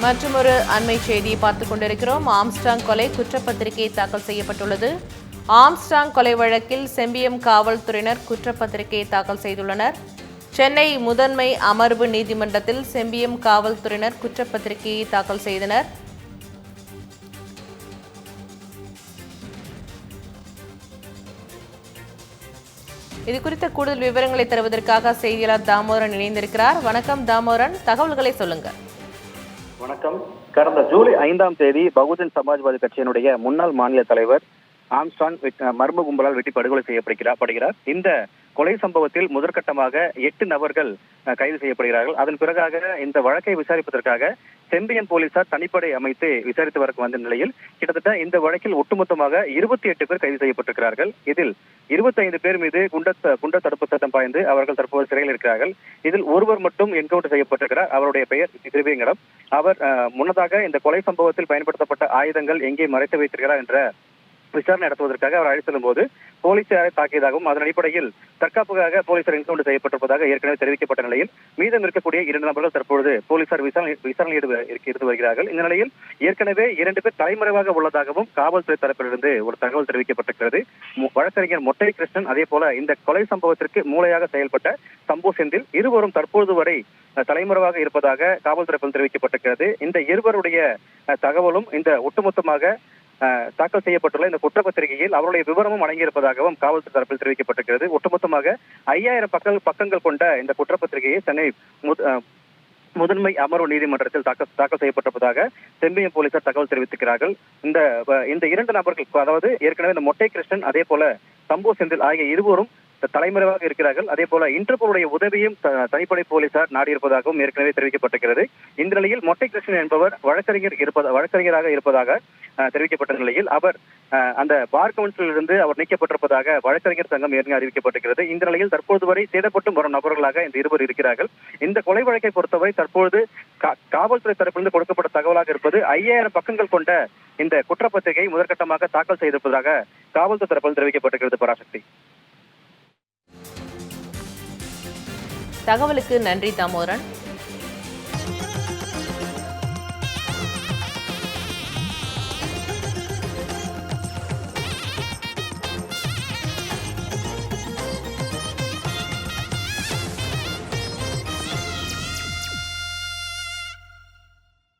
மற்றும் ஒரு அண்மை செய்தியை பார்த்துக் கொண்டிருக்கிறோம். ஆம்ஸ்டாங் கொலை குற்றப்பத்திரிகை தாக்கல் செய்யப்பட்டுள்ளது. ஆம்ஸ்டாங் கொலை வழக்கில் செம்பியம் காவல்துறையினர் குற்றப்பத்திரிகையை தாக்கல் செய்துள்ளனர். சென்னை முதன்மை அமர்வு நீதிமன்றத்தில் செம்பியம் காவல்துறையினர் குற்றப்பத்திரிகையை தாக்கல் செய்தனர். இது குறித்த கூடுதல் விவரங்களை தருவதற்காக செய்தியாளர் தாமோதரன் இணைந்திருக்கிறார். வணக்கம் தாமோதரன். தகவல்களை சொல்லுங்கள். வணக்கம். கடந்த ஜூலை ஐந்தாம் தேதி பகுஜன் சமாஜ்வாதி கட்சியினுடைய முன்னாள் மாநில தலைவர் ஆம்ஸ்டான் மர்ம கும்பலால் வெட்டி படுகொலை செய்யப்படுகிறார் படுகிறார். இந்த கொலை சம்பவத்தில் முதற்கட்டமாக எட்டு நபர்கள் கைது செய்யப்படுகிறார்கள். அதன் பிறகாக இந்த வழக்கை விசாரிப்பதற்காக செம்பியன் போலீசார் தனிப்படை அமைத்து விசாரித்து வரக்கு வந்த நிலையில் கிட்டத்தட்ட இந்த வழக்கில் ஒட்டுமொத்தமாக இருபத்தி எட்டு பேர் கைது செய்யப்பட்டிருக்கிறார்கள். இதில் 25 பேர் மீது குண்ட குண்ட தடுப்பு சட்டம் பாய்ந்து அவர்கள் தற்போது சிறையில் இருக்கிறார்கள். இதில் ஒருவர் மட்டும் என்கவுண்டர் செய்யப்பட்டிருக்கிறார். அவருடைய பெயர் திருவேங்கடம். அவர் அஹ், முன்னதாக இந்த கொலை சம்பவத்தில் பயன்படுத்தப்பட்ட ஆயுதங்கள் எங்கே மறைத்து வைத்திருக்கிறார் என்ற விசாரணை நடத்துவதற்காக அவர் அழைத்து செல்லும் போது போலீசாரை தாக்கியதாகவும் அதன் அடிப்படையில் தற்காப்புக்காக போலீசார் என்கவுண்டர் செய்யப்பட்டிருப்பதாக ஏற்கனவே தெரிவிக்கப்பட்ட நிலையில் மீதம் இருக்கக்கூடிய இரண்டு நபர்கள் தற்பொழுது போலீசார் விசாரணை விசாரணையில் இருந்து வருகிறார்கள். இந்த நிலையில் ஏற்கனவே இரண்டு பேர் தலைமறைவாக உள்ளதாகவும் காவல்துறை தரப்பிலிருந்து ஒரு தகவல் தெரிவிக்கப்பட்டிருக்கிறது. மு- வழக்கறிஞர் மொட்டை கிருஷ்ணன் அதே போல இந்த கொலை சம்பவத்திற்கு மூளையாக செயல்பட்ட சம்பு செந்தில் இருவரும் தற்பொழுது வரை தலைமுறைவாக தலைமறைவாக இருப்பதாக காவல்துறை தெரிவிக்கப்பட்டிருக்கிறது. இந்த இருவருடைய தகவலும் இந்த ஒட்டுமொத்தமாக தாக்கல் செய்யப்பட்டுள்ள இந்த குற்றப்பத்திரிகையில் அவருடைய விவரமும் அடங்கியிருப்பதாகவும் காவல்துறை தரப்பில் தெரிவிக்கப்பட்டிருக்கிறது. ஒட்டுமொத்தமாக ஐயாயிரம் பக்கங்கள் பக்கங்கள் கொண்ட இந்த குற்றப்பத்திரிகையை சென்னை முத- முதன்மை அமர்வு நீதிமன்றத்தில் தாக்கல் தாக்கல் செய்யப்பட்டிருப்பதாக செம்பியம் போலீசார் தகவல் தெரிவித்திருக்கிறார்கள். இந்த இந்த இரண்டு நபர்கள் அதாவது ஏற்கனவே இந்த மொட்டை கிருஷ்ணன் அதே போல சம்போ செந்தில் ஆகிய இருவரும் தலைமறைவாக இருக்கிறார்கள். அதே போல இன்டர்போலுடைய உதவியும் தனிப்படை போலீசார் நாடியிருப்பதாகவும் ஏற்கனவே தெரிவிக்கப்பட்டிருக்கிறது. இந்த நிலையில் மொட்டை கிருஷ்ணன் என்பவர் வழக்கறிஞர் இருப்பத வழக்கறிஞராக இருப்பதாக தெரிவிக்கப்பட்ட நிலையில் அவர் அந்த பார் கவுன்சிலில் இருந்து அவர் நீக்கப்பட்டிருப்பதாக வழக்கறிஞர் சங்கம் ஏற்கனவே அறிவிக்கப்பட்டிருக்கிறது. இந்த நிலையில் தற்போது வரை தேடப்பட்டு வரும் நபர்களாக இந்த இருவர் இருக்கிறார்கள். இந்த கொலை வழக்கை பொறுத்தவரை தற்போது காவல்துறை தரப்பிலிருந்து கொடுக்கப்பட்ட தகவலாக இருப்பது ஐயாயிரம் பக்கங்கள் கொண்ட இந்த குற்றப்பத்திரிகை முதற்கட்டமாக தாக்கல் செய்திருப்பதாக காவல்துறை தரப்பில் தெரிவிக்கப்பட்டிருக்கிறது. பராசக்தி. தகவலுக்கு நன்றி தாமோதரன்.